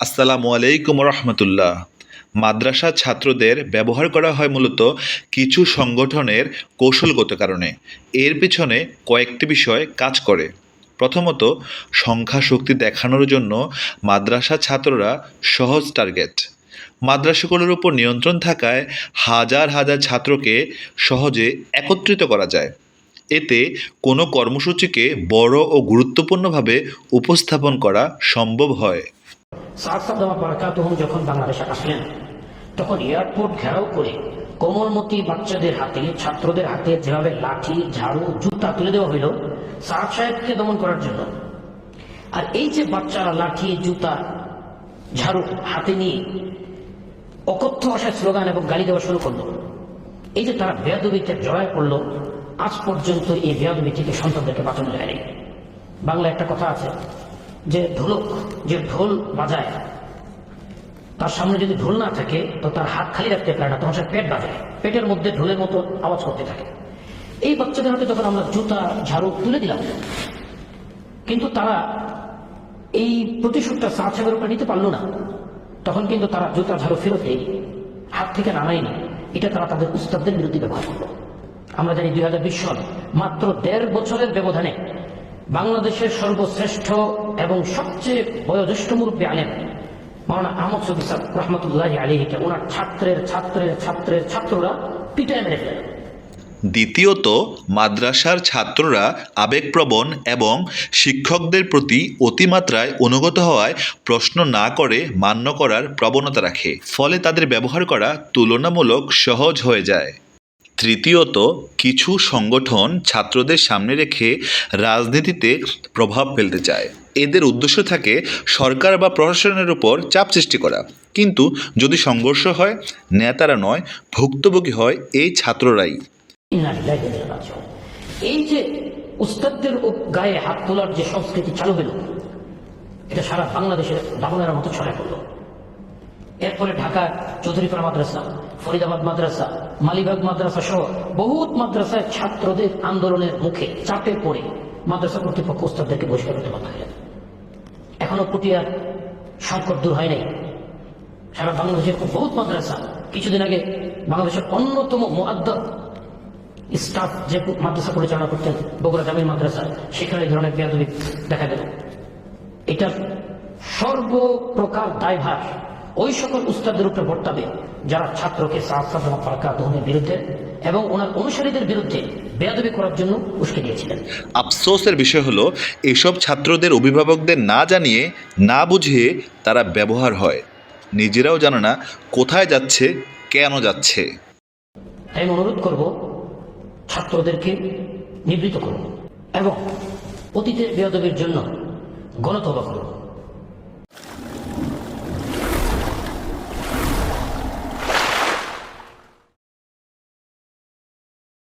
আসসালামু আলাইকুম রহমতুল্লাহ মাদ্রাসা ছাত্রদের ব্যবহার করা হয় মূলত কিছু সংগঠনের কৌশলগত কারণে। এর পিছনে কয়েকটি বিষয় কাজ করে। প্রথমত সংখ্যা শক্তি দেখানোর জন্য মাদ্রাসা ছাত্ররা সহজ টার্গেট। মাদ্রাসাগুলোর উপর নিয়ন্ত্রণ থাকায় হাজার হাজার ছাত্রকে সহজে একত্রিত করা যায়। এতে কোনো কর্মসূচিকে বড় ও গুরুত্বপূর্ণভাবে উপস্থাপন করা সম্ভব হয়। বারাকাতুহুম যখন বাংলাদেশে আসলেন, তখন এয়ারপোর্ট ঘেরাও করে কোমলমতি বাচ্চাদের হাতে, ছাত্রদের হাতে যেভাবে লাঠি, ঝাড়ু, জুতা তুলে দেওয়া হইল, সাদ সাহেবকে দমন করার জন্য। আর এই যে বাচ্চারা লাঠি, জুতা, ঝাড়ু হাতে নিয়ে অকথ্য ভাষায় স্লোগান এবং গালি দেওয়া শুরু করল। এই যে তারা বেয়াদবিতে জয় করল আজ পর্যন্ত এই বেয়াদবি থেকে সন্তানদেরকে বাঁচানো যায়নি। বাংলা একটা কথা আছে যে ঢোলক, যে ঢোল বাজায়, তার সামনে যদি ঢোল না থাকে, তো তার হাত খালি রাখতে পারে না, তখন সে পেট বাজায় পেটের মধ্যে ঢোলের মতো আওয়াজ করতে থাকে। এই বাচ্চাদের হাতে যখন আমরা জুতা, ঝাড়ু তুলে দিলাম, কিন্তু তারা এই প্রতিশোধটা সাহেবের উপরে নিতে পারল না, তখন কিন্তু তারা জুতা, ঝাড়ু ফেরত হাত থেকে নামায়নি। এটা তারা তাদের উস্তাদদের বিরুদ্ধে ব্যবহার করল। আমরা জানি দুই হাজার বিশ সাল, মাত্র দেড় বছরের ব্যবধানে বাংলাদেশের সর্বশ্রেষ্ঠ এবং সবচেয়ে বয়োজ্যেষ্ঠ মুরব্বী আলেম আহমদ রহমতুল্লাহ ওনার ছাত্রের ছাত্রের ছাত্রের ছাত্ররা মেরে দ্বিতীয়ত, মাদ্রাসার ছাত্ররা আবেগপ্রবণ এবং শিক্ষকদের প্রতি অতিমাত্রায় অনুগত হওয়ায় প্রশ্ন না করে মান্য করার প্রবণতা রাখে, ফলে তাদের ব্যবহার করা তুলনামূলক সহজ হয়ে যায়। তৃতীয়ত, কিছু সংগঠন ছাত্রদের সামনে রেখে রাজনীতিতে প্রভাব ফেলতে চায়। এদের উদ্দেশ্য থাকে সরকার বা প্রশাসনের উপর চাপ সৃষ্টি করা। কিন্তু যদি সংঘর্ষ হয়, নেতারা নয়, ভুক্তভোগী হয় এই ছাত্ররাই। এই যে উস্তাদদের গায়ে হাত তোলার যে সংস্কৃতি চালু হলো, এটা সারা বাংলাদেশের দাবনের মতো ছড়ায় পড়ল। এরপরে ঢাকার চৌধুরীপাড়া মাদ্রাসা ফরিদাবাদ মাদ্রাসা, মালিবাগ মাদ্রাসা সহ বহুত মাদ্রাসায় ছাত্রদের আন্দোলনের মুখে চাপে পড়ে মাদ্রাসা কর্তৃপক্ষ উস্তাদদেরকে বহিষ্কার করতে বাধ্য হলেন এখনও পটিয়ার সংকট দূর হয় নাই। সারা বাংলাদেশের বহুত মাদ্রাসা কিছুদিন আগে বাংলাদেশের অন্যতম স্টাফ যে মাদ্রাসা পরিচালনা করতেন বগুড়া জামিল মাদ্রাসা, সেখানে এই ধরনের বেয়াদবি দেখা গেল। এটার সর্বপ্রকার দায়ভার ওই সকল উস্তাদের উপরে বর্তাবে যারা ছাত্রকে দহনের বিরুদ্ধে এবং ওনার অনুসারীদের বিরুদ্ধে বেয়াদবি করার জন্য উস্কে দিয়েছিলেন। আফসোসের বিষয় হলো এসব ছাত্রদের অভিভাবকদের না জানিয়ে না বুঝিয়ে তারা ব্যবহার হয়। নিজেরাও জানে না কোথায় যাচ্ছে কেন যাচ্ছে। তাই আমি অনুরোধ করব ছাত্রদেরকে নিবৃত করুন এবং অতীতের বেয়াদবির জন্য গণতবা করুন।